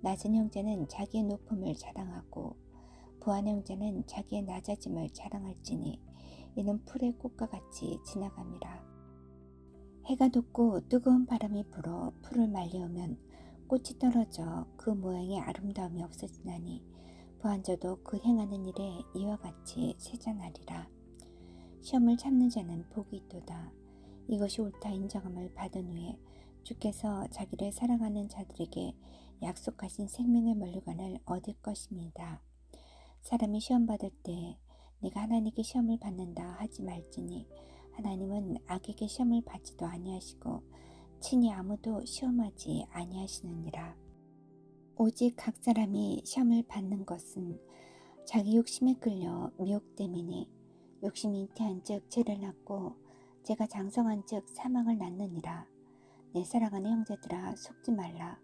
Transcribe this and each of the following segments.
낮은 형제는 자기의 높음을 자랑하고 부한 형제는 자기의 낮아짐을 자랑할지니 이는 풀의 꽃과 같이 지나갑니다. 해가 돋고 뜨거운 바람이 불어 풀을 말려오면 꽃이 떨어져 그 모양의 아름다움이 없어지나니 부한저도 그 행하는 일에 이와 같이 세잔하리라. 시험을 참는 자는 복이 있도다. 이것이 옳다 인정함을 받은 후에 주께서 자기를 사랑하는 자들에게 약속하신 생명의 면류관을 얻을 것입니다. 사람이 시험 받을 때 내가 하나님께 시험을 받는다 하지 말지니 하나님은 악에게 시험을 받지도 아니하시고 친히 아무도 시험하지 아니하시느니라. 오직 각 사람이 시험을 받는 것은 자기 욕심에 끌려 미혹됨이니 욕심이 잉태한 즉 죄를 낳고 제가 장성한 즉 사망을 낳느니라. 내 사랑하는 형제들아 속지 말라.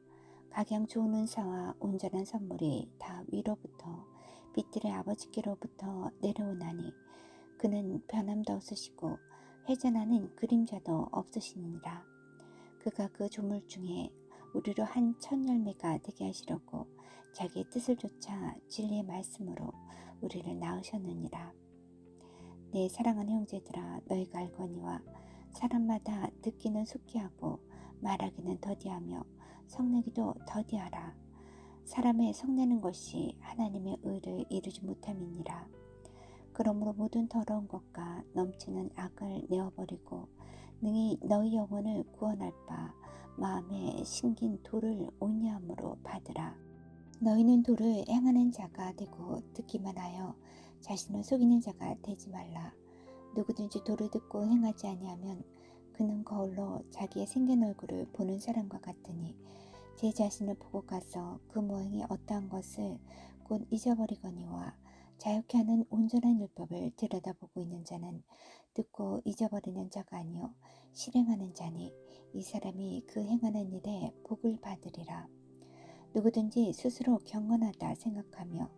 각양 좋은 은사와 온전한 선물이 다 위로부터 빛들의 아버지께로부터 내려오나니 그는 변함도 없으시고 회전하는 그림자도 없으시니라. 그가 그 조물 중에 우리로 한 천 열매가 되게 하시려고 자기의 뜻을 쫓아 진리의 말씀으로 우리를 낳으셨느니라. 내 사랑하는 형제들아 너희가 알거니와 사람마다 듣기는 속히 하고 말하기는 더디하며 성내기도 더디하라. 사람의 성내는 것이 하나님의 의를 이루지 못함이니라. 그러므로 모든 더러운 것과 넘치는 악을 내어버리고 능히 너희 영혼을 구원할 바 마음에 심긴 돌을 온유함으로 받으라. 너희는 돌을 행하는 자가 되고 듣기만 하여 자신을 속이는 자가 되지 말라. 누구든지 돌을 듣고 행하지 아니하면 그는 거울로 자기의 생긴 얼굴을 보는 사람과 같으니 제 자신을 보고 가서 그 모양이 어떠한 것을 곧 잊어버리거니와 자유케 하는 온전한 율법을 들여다보고 있는 자는 듣고 잊어버리는 자가 아니요 실행하는 자니 이 사람이 그 행하는 일에 복을 받으리라. 누구든지 스스로 경건하다 생각하며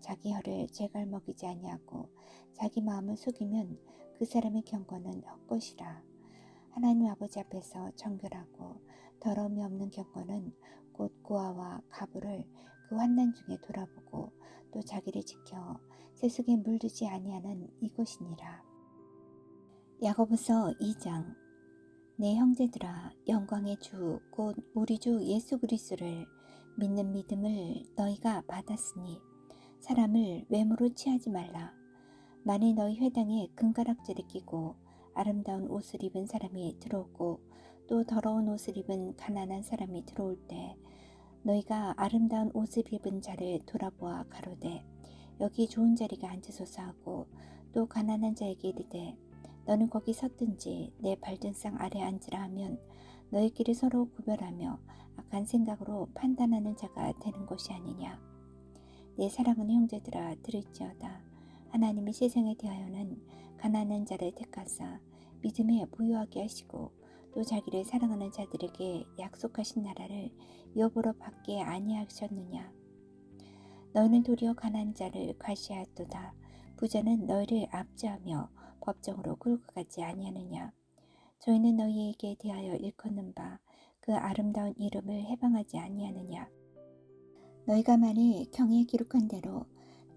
자기 혀를 제갈 먹이지 아니하고 자기 마음을 속이면 그 사람의 경건은 헛것이라. 하나님 아버지 앞에서 정결하고 더러움이 없는 경건은 곧 고아와 가부를 그 환난 중에 돌아보고 또 자기를 지켜 세속에 물들지 아니하는 이것이니라. 야고보서 2장 내 형제들아 영광의 주 곧 우리 주 예수 그리스도를 믿는 믿음을 너희가 받았으니 사람을 외모로 취하지 말라. 만일 너희 회당에 금가락지를 끼고 아름다운 옷을 입은 사람이 들어오고 또 더러운 옷을 입은 가난한 사람이 들어올 때 너희가 아름다운 옷을 입은 자를 돌아보아 가로되 여기 좋은 자리가 앉으소서 하고 또 가난한 자에게 이르되 너는 거기 섰든지 내 발등상 아래 앉으라 하면 너희끼리 서로 구별하며 악한 생각으로 판단하는 자가 되는 것이 아니냐. 내 사랑하는 형제들아 들을지어다. 하나님이 세상에 대하여는 가난한 자를 택하사 믿음에 부유하게 하시고 또 자기를 사랑하는 자들에게 약속하신 나라를 여보로 받게 아니하셨느냐. 너희는 도리어 가난한 자를 과시하도다. 부자는 너희를 압제하며 법정으로 끌고 가지 아니하느냐. 저희는 너희에게 대하여 일컫는 바 그 아름다운 이름을 해방하지 아니하느냐. 너희가 만일 경에 기록한 대로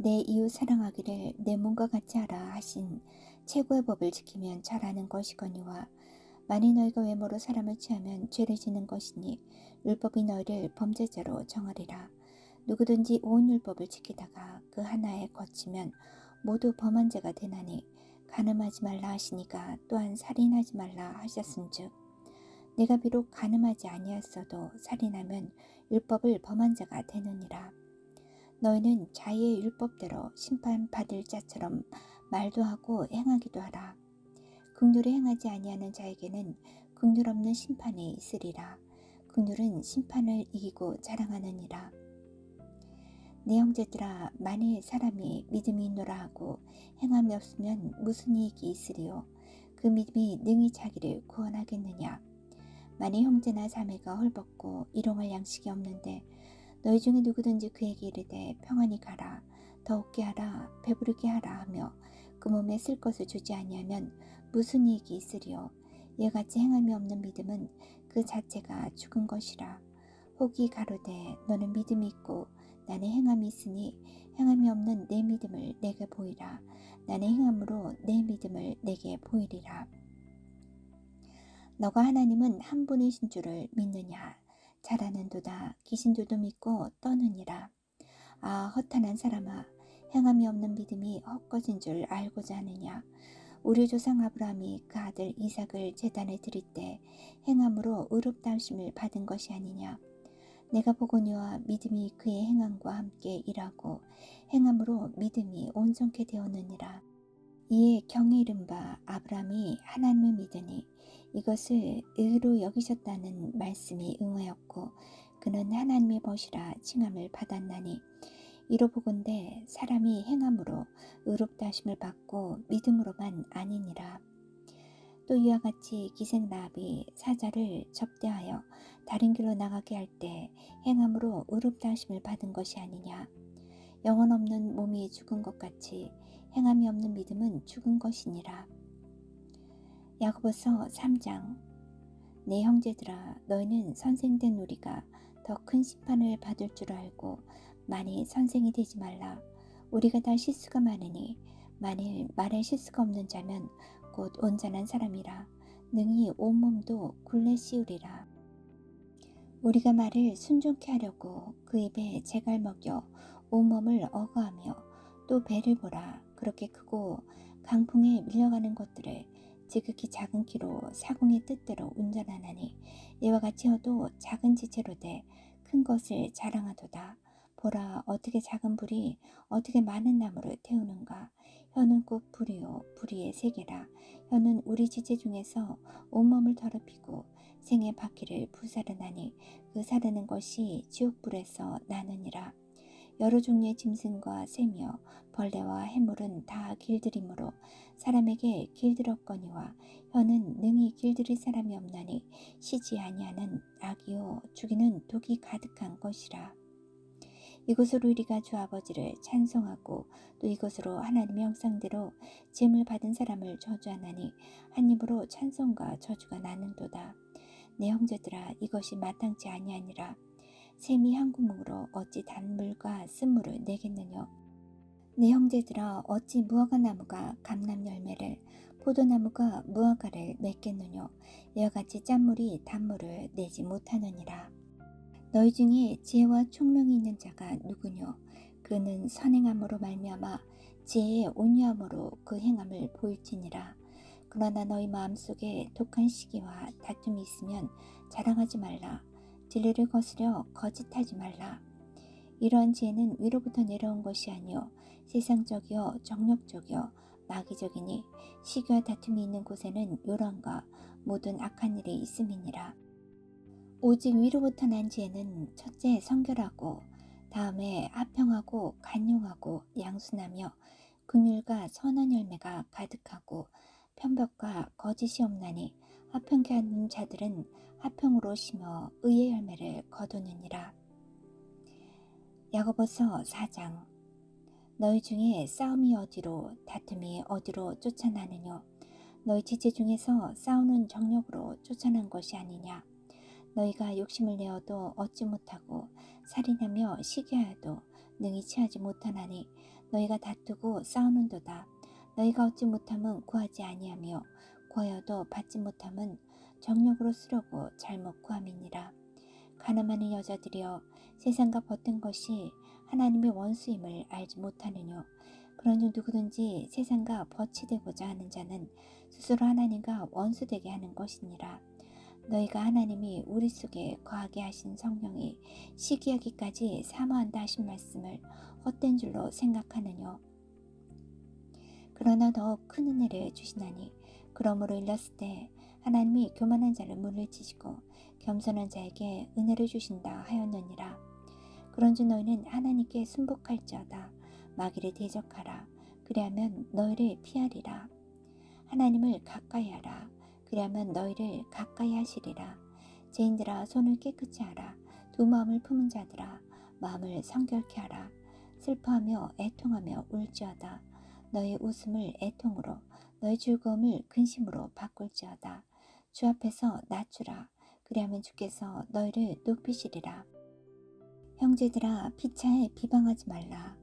내 이웃 사랑하기를 내 몸과 같이 하라 하신 최고의 법을 지키면 잘하는 것이거니와 만일 너희가 외모로 사람을 취하면 죄를 지는 것이니 율법이 너희를 범죄자로 정하리라. 누구든지 온 율법을 지키다가 그 하나에 거치면 모두 범한 자가 되나니 가늠하지 말라 하시니가 또한 살인하지 말라 하셨은즉 내가 비록 가늠하지 아니었어도 살인하면 율법을 범한 자가 되느니라 너희는 자의 율법대로 심판받을 자처럼 말도 하고 행하기도 하라. 긍휼을 행하지 아니하는 자에게는 긍휼 없는 심판이 있으리라. 긍휼은 심판을 이기고 자랑하느니라. 내 형제들아 만일 사람이 믿음이 있노라 하고 행함이 없으면 무슨 이익이 있으리요? 그 믿음이 능히 자기를 구원하겠느냐? 만일 형제나 자매가 헐벗고 일용할 양식이 없는데 너희 중에 누구든지 그에게 이르되 평안히 가라 더욱게 하라 배부르게 하라 하며 그 몸에 쓸 것을 주지 아니하면 무슨 이익이 있으리요 이같이 행함이 없는 믿음은 그 자체가 죽은 것이라 혹이 가로되 너는 믿음이 있고 나는 행함이 있으니 행함이 없는 내 믿음을 내게 보이라. 나는 행함으로 내 믿음을 내게 보이리라. 너가 하나님은 한 분이신 줄을 믿느냐? 잘하는도다. 귀신들도 믿고 떠느니라. 아 허탄한 사람아 행함이 없는 믿음이 헛것인 줄 알고자 하느냐? 우리 조상 아브라함이 그 아들 이삭을 제단에 드릴 때 행함으로 의롭다심을 받은 것이 아니냐? 내가 보거니와 믿음이 그의 행함과 함께 일하고 행함으로 믿음이 온전케 되었느니라. 이에 경에 이른 바 아브라함이 하나님을 믿으니 이것을 의로 여기셨다는 말씀이 응하였고 그는 하나님의 벗이라 칭함을 받았나니 이로 보건대 사람이 행함으로 의롭다 하심을 받고 믿음으로만 아니니라. 또 이와 같이 기생 라합이 사자를 접대하여 다른 길로 나가게 할 때 행함으로 의롭다 하심을 받은 것이 아니냐. 영혼 없는 몸이 죽은 것 같이 행함이 없는 믿음은 죽은 것이니라. 야고보서 3장 내 형제들아 너희는 선생된 우리가 더 큰 심판을 받을 줄 알고 만일 선생이 되지 말라. 우리가 다 실수가 많으니 만일 말에 실수가 없는 자면 곧 온전한 사람이라 능히 온몸도 굴레 씌우리라. 우리가 말을 순종케 하려고 그 입에 재갈 먹여 온몸을 어거하며 또 배를 보라 그렇게 크고 강풍에 밀려가는 것들을 지극히 작은 키로 사공의 뜻대로 운전하나니 이와 같이 어도 작은 지체로 돼 큰 것을 자랑하도다. 보라 어떻게 작은 불이 어떻게 많은 나무를 태우는가? 혀는 꼭 불이요 불이의 세계라. 혀는 우리 지체 중에서 온몸을 더럽히고 생의 바퀴를 부사르나니 그 사르는 것이 지옥불에서 나느니라 여러 종류의 짐승과 새며 벌레와 해물은 다 길들이므로 사람에게 길들었거니와 혀는 능히 길들일 사람이 없나니 쉬지 아니하는 악이요 죽이는 독이 가득한 것이라 이곳으로 우리가 주 아버지를 찬송하고 또 이것으로 하나님의 형상대로 짐을 받은 사람을 저주하나니 한 입으로 찬송과 저주가 나는도다. 내 형제들아 이것이 마땅치 아니하니라. 샘이 한 구멍으로 어찌 단물과 쓴물을 내겠느냐. 내 형제들아 어찌 무화과 나무가 감람 열매를 포도나무가 무화과를 맺겠느냐. 이와 같이 짠물이 단물을 내지 못하느니라. 너희 중에 지혜와 총명이 있는 자가 누구뇨? 그는 선행함으로 말미암아 지혜의 온유함으로 그 행함을 보일지니라. 그러나 너희 마음속에 독한 시기와 다툼이 있으면 자랑하지 말라. 진리를 거스려 거짓하지 말라. 이러한 지혜는 위로부터 내려온 것이 아니요 세상적이요 정력적이요 마귀적이니 시기와 다툼이 있는 곳에는 요란과 모든 악한 일이 있음이니라. 오직 위로부터 난 지혜는 첫째 성결하고 다음에 합평하고 간용하고 양순하며 긍휼과 선한 열매가 가득하고 편벽과 거짓이 없나니 합평케 하는 자들은 합평으로 심어 의의 열매를 거두느니라. 야고보서 4장 너희 중에 싸움이 어디로 다툼이 어디로 쫓아나느뇨 너희 지체 중에서 싸우는 정력으로 쫓아난 것이 아니냐 너희가 욕심을 내어도 얻지 못하고 살인하며 시기하여도 능히 취하지 못하나니 너희가 다투고 싸우는도다. 너희가 얻지 못함은 구하지 아니하며 구하여도 받지 못함은 정력으로 쓰려고 잘못 구함이니라. 가늠하는 여자들이여 세상과 벗든 것이 하나님의 원수임을 알지 못하느뇨. 그런즉 누구든지 세상과 버치되고자 하는 자는 스스로 하나님과 원수되게 하는 것이니라. 너희가 하나님이 우리 속에 거하게 하신 성령이 시기하기까지 사모한다 하신 말씀을 헛된 줄로 생각하느뇨. 그러나 더욱 큰 은혜를 주시나니 그러므로 일렀을 때 하나님이 교만한 자를 물리치시고 겸손한 자에게 은혜를 주신다 하였느니라. 그런즉 너희는 하나님께 순복할지어다 마귀를 대적하라 그리하면 너희를 피하리라. 하나님을 가까이 하라 그리하면 너희를 가까이 하시리라. 죄인들아 손을 깨끗이 하라. 두 마음을 품은 자들아 마음을 성결케 하라. 슬퍼하며 애통하며 울지어다. 너희 웃음을 애통으로 너희 즐거움을 근심으로 바꿀지어다. 주 앞에서 낮추라. 그리하면 주께서 너희를 높이시리라. 형제들아 피차에 비방하지 말라.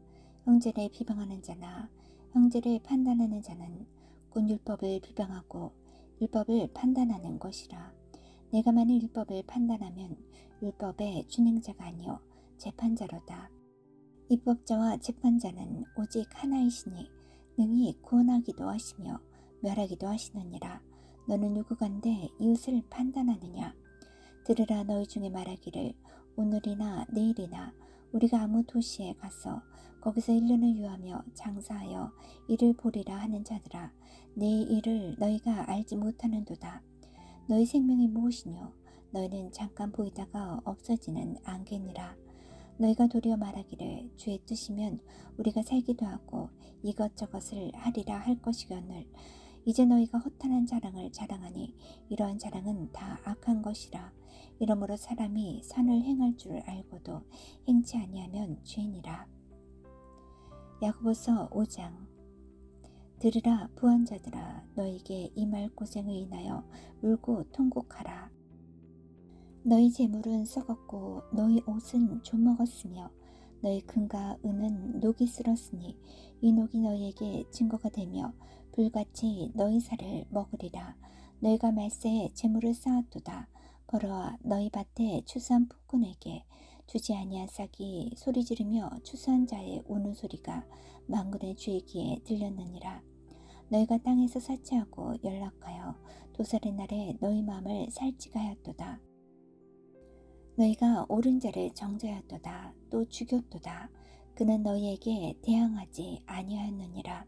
형제를 비방하는 자나 형제를 판단하는 자는 곧 율법을 비방하고 율법을 판단하는 것이라. 내가 만일 율법을 판단하면 율법의 준행자가 아니요 재판자로다. 입법자와 재판자는 오직 하나이시니 능히 구원하기도 하시며 멸하기도 하시느니라. 너는 누구간데 이웃을 판단하느냐? 들으라 너희 중에 말하기를 오늘이나 내일이나 우리가 아무 도시에 가서 거기서 1년을 유하며 장사하여 일을 보리라 하는 자들아 내 일을 너희가 알지 못하는도다. 너희 생명이 무엇이뇨? 너희는 잠깐 보이다가 없어지는 안개니라. 너희가 도리어 말하기를 주의 뜻이면 우리가 살기도 하고 이것저것을 하리라 할 것이거늘. 이제 너희가 허탄한 자랑을 자랑하니 이러한 자랑은 다 악한 것이라. 이러므로 사람이 선을 행할 줄 알고도 행치 아니하면 죄니라. 야고보서 5장. 들으라 부한 자들아 너에게 이 말 고생을 인하여 울고 통곡하라 너희 재물은 썩었고 너희 옷은 좀먹었으며 너희 금과 은은 녹이 쓸었으니 이 녹이 너희에게 증거가 되며 불같이 너희 살을 먹으리라. 너희가 말세에 재물을 쌓았도다. 벌어와 너희 밭에 추수한 폭군에게 주지 아니한 싹이 소리 지르며 추수한 자의 우는 소리가 망군의 주의 귀에 들렸느니라. 너희가 땅에서 사치하고 연락하여 도살의 날에 너희 마음을 살찌가 하였도다 너희가 옳은 자를 정죄하였도다 또 죽였도다. 그는 너희에게 대항하지 아니하였느니라.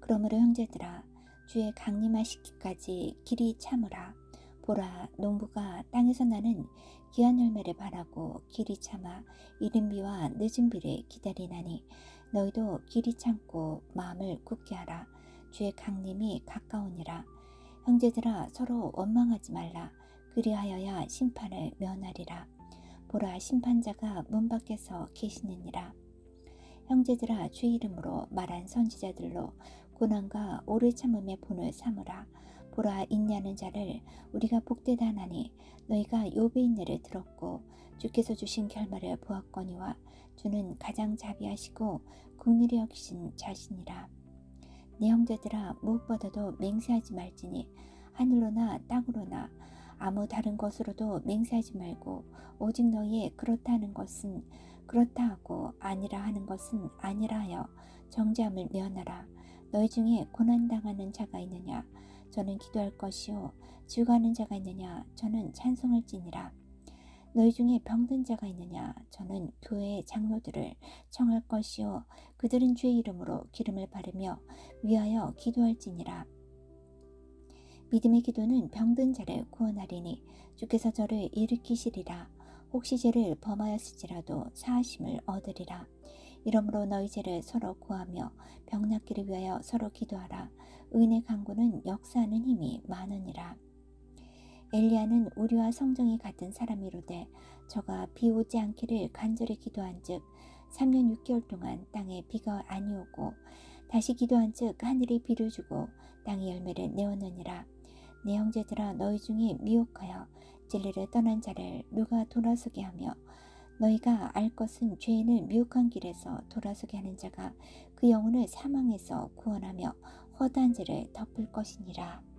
그러므로 형제들아 주의 강림하시기까지 길이 참으라. 보라 농부가 땅에서 나는 귀한 열매를 바라고 길이 참아 이른 비와 늦은 비를 기다리나니 너희도 길이 참고 마음을 굳게 하라. 주의 강림이 가까우니라. 형제들아 서로 원망하지 말라 그리하여야 심판을 면하리라. 보라 심판자가 문 밖에서 계시느니라. 형제들아 주 이름으로 말한 선지자들로 고난과 오래 참음의 본을 삼으라. 보라 인냐는 자를 우리가 복되다 하나니 너희가 요배 인내를 들었고 주께서 주신 결말을 보았거니와 주는 가장 자비하시고 국리를 여기신 자신이라. 내 형제들아 무엇보다도 맹세하지 말지니 하늘로나 땅으로나 아무 다른 것으로도 맹세하지 말고 오직 너희의 그렇다 하는 것은 그렇다 하고 아니라 하는 것은 아니라 하여 정죄함을 면하라. 너희 중에 고난당하는 자가 있느냐? 저는 기도할 것이요. 죽어가는 자가 있느냐? 저는 찬송할 지니라. 너희 중에 병든 자가 있느냐? 저는 교회의 장로들을 청할 것이요. 그들은 주의 이름으로 기름을 바르며 위하여 기도할 지니라. 믿음의 기도는 병든 자를 구원하리니 주께서 저를 일으키시리라. 혹시 죄를 범하였을지라도 사하심을 얻으리라. 이러므로 너희 죄를 서로 구하며 병 낫기를 위하여 서로 기도하라. 은혜 강구는 역사하는 힘이 많으니라. 엘리야는 우리와 성정이 같은 사람이로되 저가 비 오지 않기를 간절히 기도한즉 3년 6개월 동안 땅에 비가 아니오고 다시 기도한즉 하늘이 비를 주고 땅이 열매를 내었느니라. 내 형제들아 너희 중에 미혹하여 진리를 떠난 자를 누가 돌아서게 하며 너희가 알 것은 죄인을 미혹한 길에서 돌아서게 하는 자가 그 영혼을 사망에서 구원하며 허다한 죄를 덮을 것이니라.